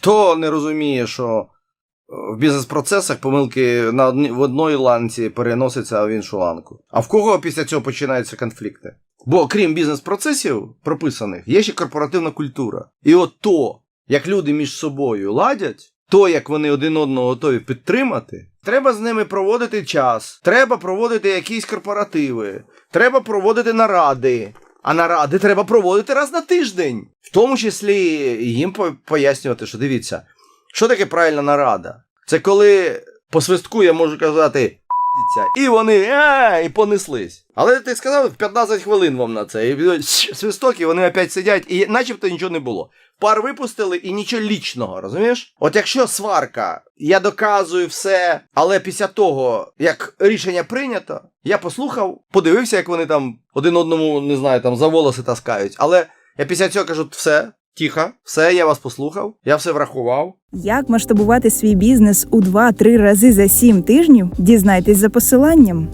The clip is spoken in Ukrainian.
Хто не розуміє, що е, в бізнес-процесах помилки на одні, в одній ланці переносяться в іншу ланку. А в кого після цього починаються конфлікти? Бо крім бізнес-процесів прописаних, є ще корпоративна культура. І от то, як люди між собою ладять, то, як вони один одного готові підтримати, треба з ними проводити час, треба проводити якісь корпоративи, треба проводити наради. А наради треба проводити раз на тиждень. В тому числі їм пояснювати, що дивіться, що таке правильна нарада? Це коли по свистку я можу казати і вони «А!» і понеслись. Але ти сказав 15 хвилин вам на це. І свисток, і вони опять сидять, і начебто нічого не було. Пар випустили і нічого лічного, розумієш? От якщо сварка, я доказую все, але після того, як рішення прийнято, я послухав, подивився, як вони там один одному, не знаю, там за волоси таскають. Але я після цього кажу, все, тихо, все, я вас послухав, я все врахував. Як масштабувати свій бізнес у 2-3 рази за 7 тижнів? Дізнайтесь за посиланням.